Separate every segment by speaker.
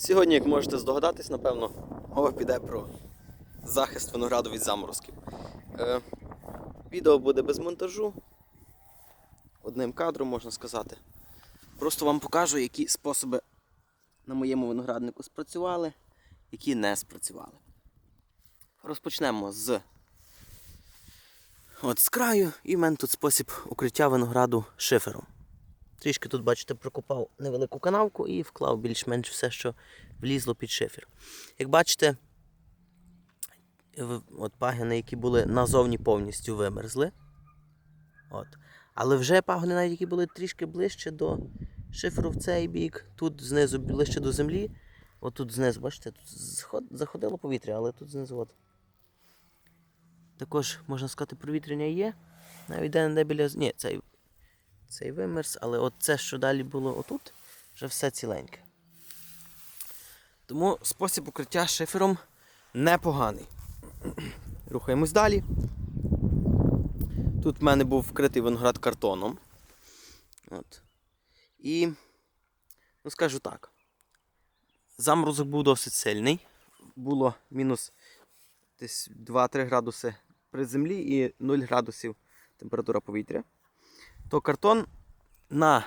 Speaker 1: Сьогодні, як можете здогадатись, напевно, мова піде про захист винограду від заморозків. Е, відео буде без монтажу, одним кадром можна сказати. Просто вам покажу, які способи на моєму винограднику спрацювали, які не спрацювали. Розпочнемо з, от з краю, і в мене тут спосіб укриття винограду шифером. Трішки тут, бачите, прокопав невелику канавку і вклав більш-менш все, що влізло під шифер. Як бачите, от пагини, які були назовні повністю вимерзли. От. Але вже пагони, навіть які були трішки ближче до шиферу в цей бік, тут знизу ближче до землі. От тут знизу, бачите, тут заходило повітря, але тут знизу от. Також, можна сказати, провітряння є. Навіть де не біля. Ні, цей цей вимерз, але от це, що далі було отут, вже все ціленьке. Тому спосіб укриття шифером непоганий. Рухаємось далі. Тут в мене був вкритий виноград картоном. От. І, ну скажу так, заморозок був досить сильний. Було мінус десь 2-3 градуси при землі і 0 градусів температура повітря то картон на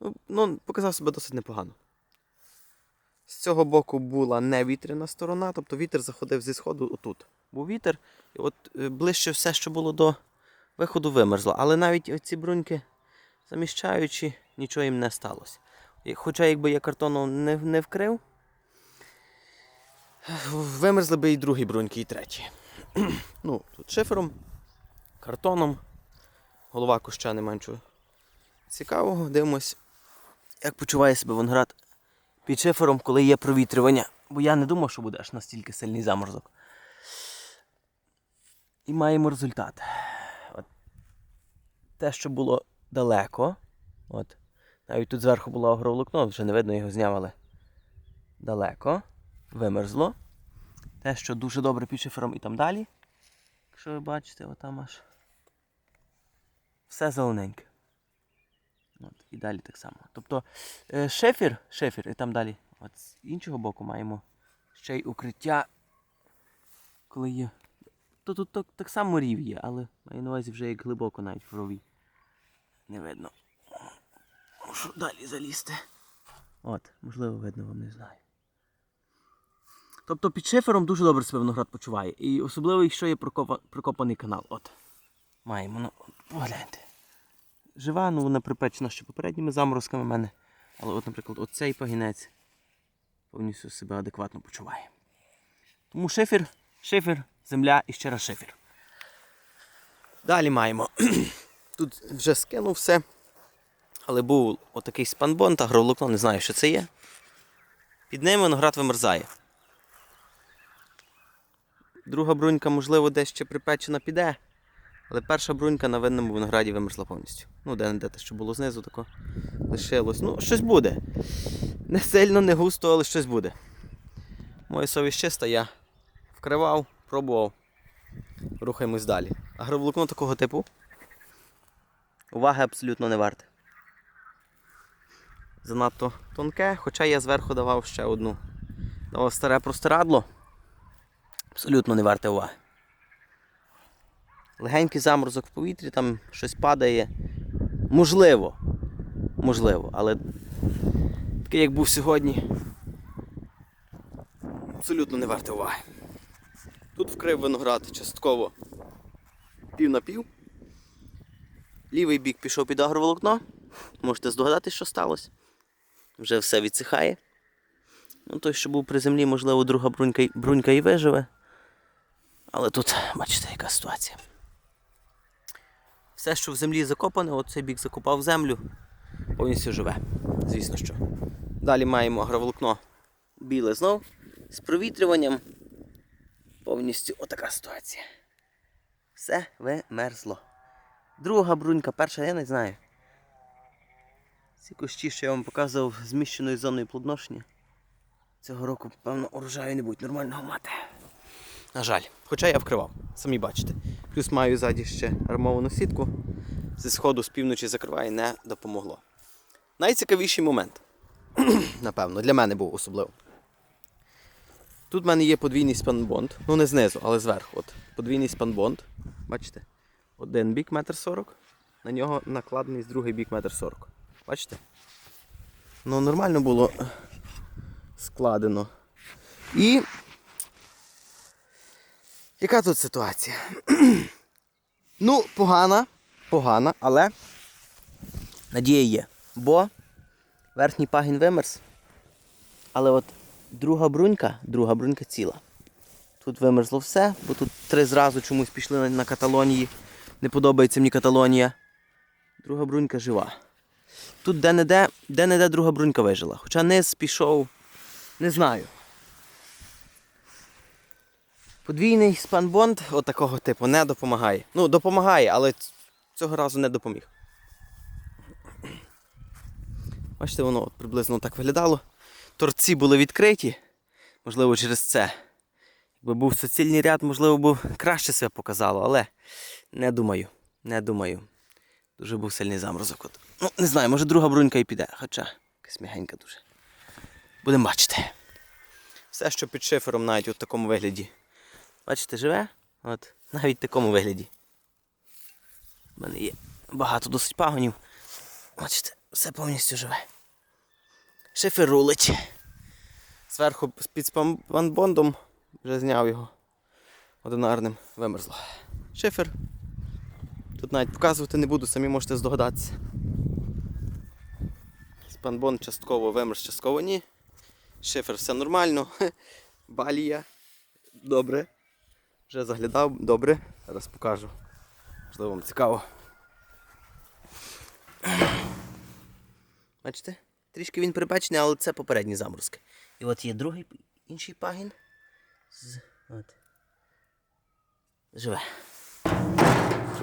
Speaker 1: ну, ну, показав себе досить непогано. З цього боку була невітряна сторона, тобто вітер заходив зі сходу отут. Був вітер, і от е, ближче все, що було до виходу, вимерзло. Але навіть ці бруньки, заміщаючи, нічого їм не сталося. Хоча якби я картоном не, не вкрив, вимерзли би і другі бруньки, і треті. ну, тут шифером, картоном голова куща не меншого. Цікавого, дивимось, як почуває себе виноград під шифером, коли є провітрювання. Бо я не думав, що буде аж настільки сильний заморозок. І маємо результат. От. Те, що було далеко. От. Навіть тут зверху було агроволокно, вже не видно, його зняв, але далеко. Вимерзло. Те, що дуже добре під шифером і там далі. Якщо ви бачите, отам аж все зелененьке. От, і далі так само. Тобто е, шефір, шефір, і там далі. От з іншого боку маємо ще й укриття. Коли є. То тут так, так само рів є, але маю на увазі вже як глибоко навіть в рові. Не видно. Мушу далі залізти. От, можливо, видно вам не знаю. Тобто під шифером дуже добре себе виноград почуває. І особливо, якщо є прокопа- прокопаний канал. От. Маємо, ну, погляньте. Жива, ну вона припечена ще попередніми заморозками в мене. Але от, наприклад, оцей пагінець повністю себе адекватно почуває. Тому шифер, шифер, земля і ще раз шифер. Далі маємо. Тут вже скинув все. Але був отакий спанбон та гроволокно, не знаю, що це є. Під ним виноград вимерзає. Друга брунька, можливо, десь ще припечена піде. Але перша брунька на винному винограді вимерзла повністю. Ну, де не де те, що було знизу, тако лишилось. Ну, щось буде. Не сильно, не густо, але щось буде. Моя совість чиста, я вкривав, пробував. Рухаємось далі. Агроволокно такого типу. Уваги абсолютно не варте. Занадто тонке, хоча я зверху давав ще одну. Давав старе простирадло. Абсолютно не варте уваги. Легенький заморозок в повітрі, там щось падає. Можливо. Можливо, але такий, як був сьогодні, абсолютно не варте уваги. Тут вкрив виноград частково пів на пів. Лівий бік пішов під агроволокно. Можете здогадатись, що сталося. Вже все відсихає. Ну, той, що був при землі, можливо, друга брунька, брунька і виживе. Але тут, бачите, яка ситуація. Все, що в землі закопане, от цей бік закопав землю, повністю живе. Звісно що. Далі маємо агроволокно біле знов з провітрюванням. Повністю отака ситуація. Все вимерзло. Друга брунька, перша, я не знаю. Ці кущі, що я вам показував зміщеною зоною плодоношення. Цього року, певно, урожаю не будуть нормального мати. На жаль, хоча я вкривав, самі бачите. Плюс маю ззаді ще армовану сітку. Зі сходу з півночі закриває, не допомогло. Найцікавіший момент. Напевно, для мене був особливо. Тут в мене є подвійний спанбонд. Ну не знизу, але зверху. От, подвійний спанбонд. Бачите? Один бік метр сорок. На нього накладений з другий бік метр сорок. Бачите? Ну, нормально було складено. І. Яка тут ситуація? ну, погана, погана, але надія є. Бо верхній пагін вимерз. Але от друга брунька, друга брунька ціла. Тут вимерзло все, бо тут три зразу чомусь пішли на, на Каталонії. Не подобається мені Каталонія. Друга брунька жива. Тут де-не-де, де-не-де друга брунька вижила. Хоча низ пішов, не знаю. Подвійний спанбонд от такого типу не допомагає. Ну, допомагає, але цього разу не допоміг. Бачите, воно от приблизно так виглядало. Торці були відкриті, можливо, через це. Якби був суцільний ряд, можливо, б краще себе показало, але не думаю. Не думаю. Дуже був сильний заморозок. От. Ну, не знаю, може друга брунька і піде, хоча якась м'ягенька дуже. Будемо бачити. Все, що під шифером, навіть у такому вигляді. Бачите, живе? От, навіть в такому вигляді. У мене є багато досить пагонів. Бачите, все повністю живе. Шифер рулить. Зверху під спанбондом вже зняв його одинарним вимерзло. Шифер. Тут навіть показувати не буду, самі можете здогадатися. Спанбонд частково вимерз, частково ні. Шифер все нормально. Балія. Добре. Вже заглядав, добре. Зараз покажу. Можливо вам цікаво. Бачите? Трішки він припечений, але це попередні заморозки. І от є другий інший пагін. З... От. Живе.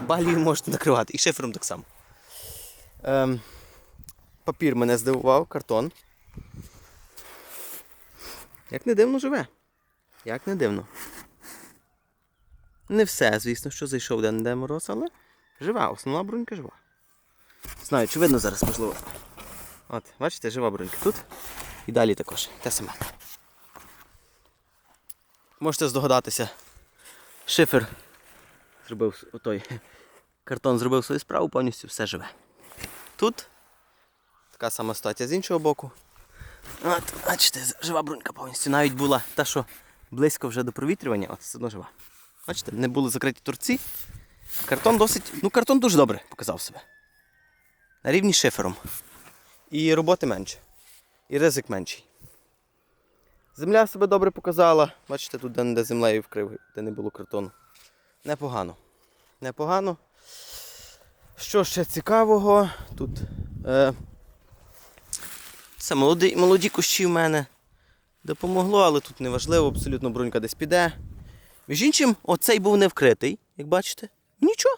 Speaker 1: Балію можете накривати. І шифером так само. Ем, папір мене здивував, картон. Як не дивно живе. Як не дивно. Не все, звісно, що зайшов де мороз, але жива, основна брунька жива. Знаю, чи видно зараз можливо. От, бачите, жива брунька тут. І далі також. Те саме. Можете здогадатися. Шифер зробив отой. Картон зробив свою справу, повністю все живе. Тут така сама ситуація з іншого боку. От, бачите, жива брунька повністю. Навіть була та, що близько вже до провітрювання, от все одно жива. Бачите, не були закриті торці. Картон досить. Ну, картон дуже добре показав себе. На рівні з шифером. І роботи менше. І ризик менший. Земля себе добре показала. Бачите, тут де, де землею вкрив, де не було картону. Непогано. Непогано. Що ще цікавого? Тут е, це молоді, молоді кущі в мене. Допомогло, але тут не важливо, абсолютно брунька десь піде. Між іншим, оцей був не вкритий, як бачите. Нічого.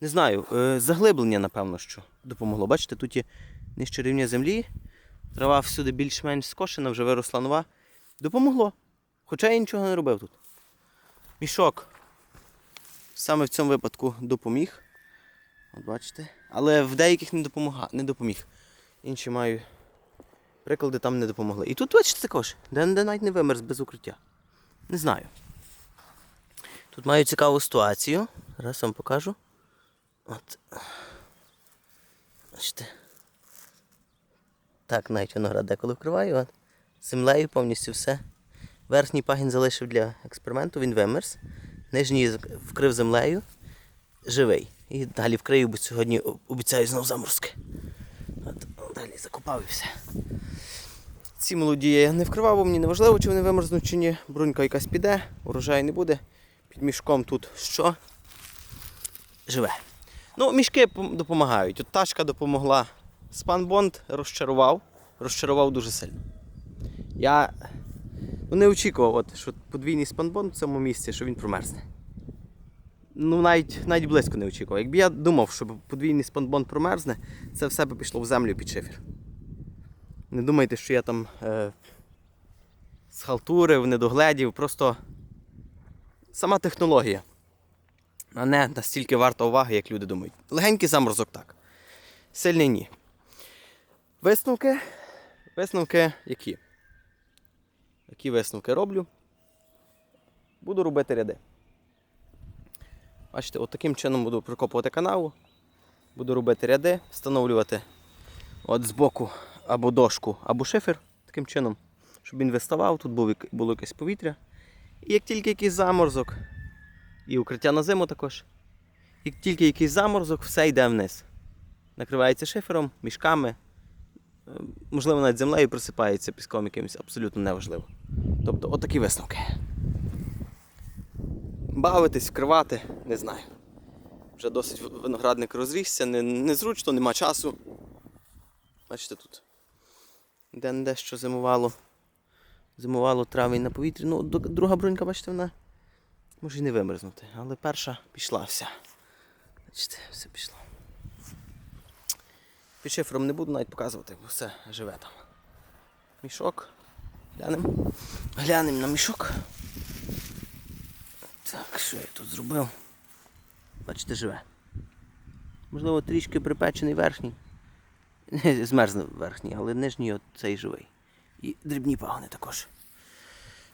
Speaker 1: Не знаю, е, заглиблення, напевно, що допомогло. Бачите, тут є нижче рівня землі. Трава всюди більш-менш скошена, вже виросла нова. Допомогло. Хоча я нічого не робив тут. Мішок саме в цьому випадку допоміг. От бачите. Але в деяких не, допомога, не допоміг. Інші маю приклади там не допомогли. І тут, бачите, також, де, навіть не вимерз без укриття. Не знаю. Тут маю цікаву ситуацію. Зараз вам покажу. От. Бачите. Так, навіть виноград деколи вкриваю. От. Землею повністю все. Верхній пагін залишив для експерименту, він вимерз. Нижній вкрив землею. Живий. І далі вкрию, бо сьогодні обіцяю знов заморозки. От, далі закопав і все. Ці молоді я не вкривав, бо мені не важливо, чи вони вимерзнуть чи ні. Брунька якась піде, урожаю не буде. Під мішком тут що? Живе. Ну, мішки допомагають. От тачка допомогла. Спанбонд розчарував. Розчарував дуже сильно. Я ну, не очікував, от, що подвійний спанбонд в цьому місці, що він промерзне. Ну, навіть, навіть близько не очікував. Якби я думав, що подвійний спанбонд промерзне, це все би пішло в землю під шифер. Не думайте, що я там е, схалтурив, недогледів, просто сама технологія. А не настільки варта уваги, як люди думають. Легенький заморозок так. Сильний ні. Висновки. Висновки які? Які висновки роблю? Буду робити ряди. Бачите, от таким чином буду прикопувати канаву. Буду робити ряди, встановлювати от збоку або дошку, або шифер, таким чином, щоб він виставав, тут було якесь повітря. І як тільки якийсь заморозок, і укриття на зиму також, як тільки якийсь заморозок, все йде вниз. Накривається шифером, мішками, е, можливо, навіть землею присипається піском якимось, абсолютно неважливо. Тобто, отакі висновки. Бавитись, вкривати, не знаю. Вже досить виноградник розрісся, не, незручно, нема часу. Бачите тут. Де не що зимувало. Зимувало травень на повітрі. Ну, друга брунька, бачите, вона може і не вимерзнути. Але перша пішла вся. Бачите, все пішло. Під шифром не буду навіть показувати, бо все живе там. Мішок. Глянемо. Глянемо на мішок. Так, що я тут зробив? Бачите, живе. Можливо, трішки припечений верхній. Змерзне верхній, але нижній цей живий. І дрібні пагони також.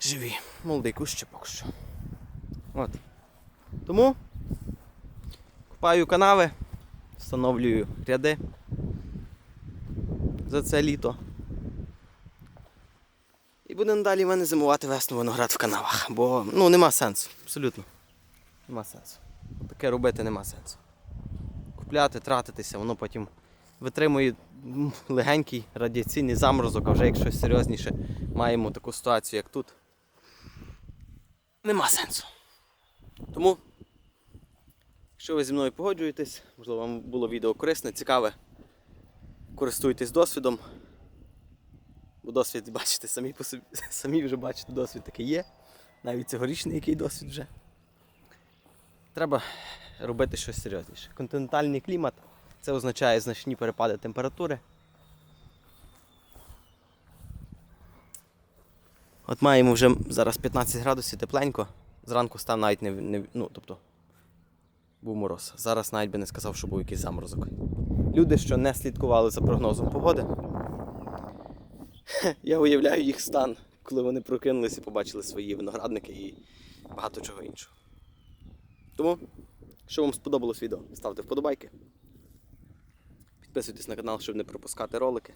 Speaker 1: Живі. Молодий кущ ще поки що. От. Тому купаю канави, встановлюю ряди за це літо. І будемо далі в мене зимувати весну виноград в канавах. Бо ну, нема сенсу. Абсолютно. Нема сенсу. Таке робити нема сенсу. Купляти, тратитися, воно потім витримує легенький радіаційний заморозок, а вже як щось серйозніше маємо таку ситуацію, як тут. Нема сенсу. Тому, якщо ви зі мною погоджуєтесь, можливо, вам було відео корисне, цікаве, користуйтесь досвідом. Бо досвід, бачите, самі по собі, самі вже бачите, досвід такий є. Навіть цьогорічний який досвід вже. Треба робити щось серйозніше. Континентальний клімат це означає значні перепади температури. От маємо вже зараз 15 градусів тепленько. Зранку став навіть не, не ну, тобто, був мороз. Зараз навіть би не сказав, що був якийсь заморозок. Люди, що не слідкували за прогнозом погоди, я уявляю їх стан, коли вони прокинулися і побачили свої виноградники і багато чого іншого. Тому, якщо вам сподобалось відео, ставте вподобайки. Підписуйтесь на канал, щоб не пропускати ролики.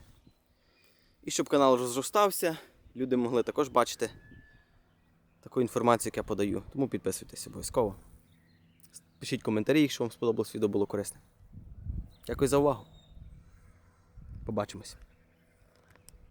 Speaker 1: І щоб канал розростався, люди могли також бачити таку інформацію, яку я подаю. Тому підписуйтесь обов'язково. Пишіть коментарі, якщо вам сподобалось відео було корисне. Дякую за увагу. Побачимось.